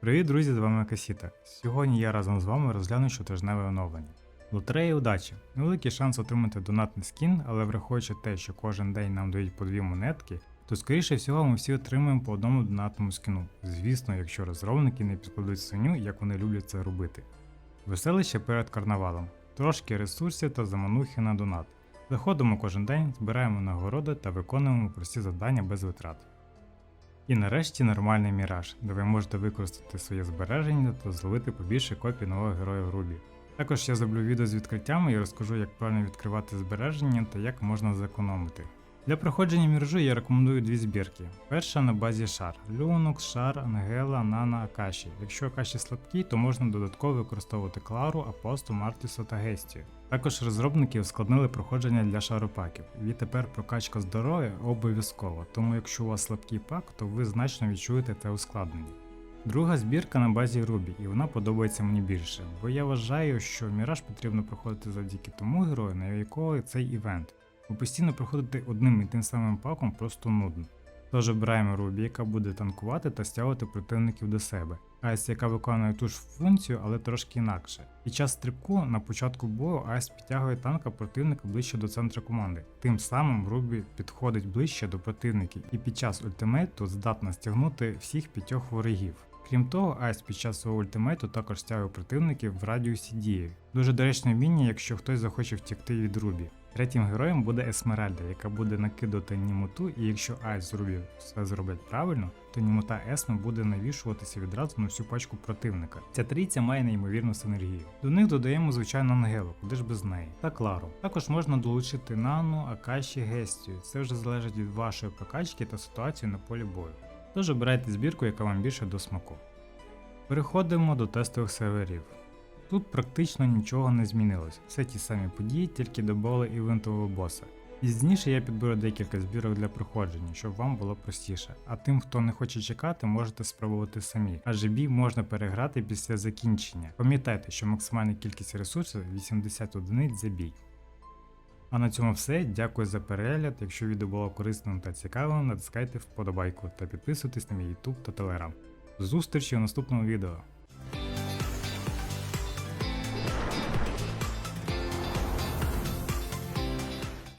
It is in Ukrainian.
Привіт, друзі, з вами Касіта. Сьогодні я разом з вами розгляну щотижневе оновлення. Лотерея удачі. Невеликий шанс отримати донатний скін, але враховуючи те, що кожен день нам дають по дві монетки, то скоріше всього ми всі отримаємо по одному донатному скіну. Звісно, якщо розробники не підкладуть свиню, як вони люблять це робити. Веселище перед карнавалом. Трошки ресурсів та заманухи на донат. Заходимо кожен день, збираємо нагороди та виконуємо прості завдання без витрат. І нарешті нормальний міраж, де ви можете використати своє збереження та зловити побільше копій героя в Рубі. Також я зроблю відео з відкриттями і розкажу, як правильно відкривати збереження та як можна зекономити. Для проходження міражу я рекомендую дві збірки. Перша на базі шар Lunox, шар, Ангела, Нана, Акаші. Якщо Акаші слабкі, то можна додатково використовувати Клару, Апосту, Мартісу та Гестію. Також розробники ускладнили проходження для шаропаків. Відтепер прокачка здоров'я обов'язкова, тому якщо у вас слабкий пак, то ви значно відчуєте це ускладнення. Друга збірка на базі Рубі, і вона подобається мені більше, бо я вважаю, що міраж потрібно проходити завдяки тому герою, на якого цей івент, бо постійно проходити одним і тим самим паком просто нудно. Тож обираємо Рубі, яка буде танкувати та стягувати противників до себе, Айс, яка виконує ту ж функцію, але трошки інакше. Під час стрибку на початку бою Айс підтягує танка противника ближче до центру команди. Тим самим Рубі підходить ближче до противників і під час ультимейту здатна стягнути всіх п'ятьох ворогів. Крім того, Айс під час свого ультимейту також стягує противників в радіусі дії. Дуже доречне вміння, якщо хтось захоче втікти від Рубі. Третім героєм буде Есмеральда, яка буде накидувати німоту, і якщо Айс з все зроблять правильно, то німота Есми буде навішуватися відразу на всю пачку противника. Ця трійця має неймовірну синергію. До них додаємо звичайно Ангелу, куди ж без неї, та Клару. Також можна долучити Нану, Акаші, Гестію. Це вже залежить від вашої прокачки та ситуації на полі бою. Тож обирайте збірку, яка вам більше до смаку. Переходимо до тестових серверів. Тут практично нічого не змінилось, все ті самі події, тільки додали івентового боса. Пізніше я підберу декілька збірок для проходження, щоб вам було простіше. А тим, хто не хоче чекати, можете спробувати самі, адже бій можна переграти після закінчення. Пам'ятайте, що максимальна кількість ресурсів 80 одиниць за бій. А на цьому все. Дякую за перегляд. Якщо відео було корисним та цікавим, натискайте вподобайку та підписуйтесь на мій YouTube та Telegram. Зустрічі у наступному відео.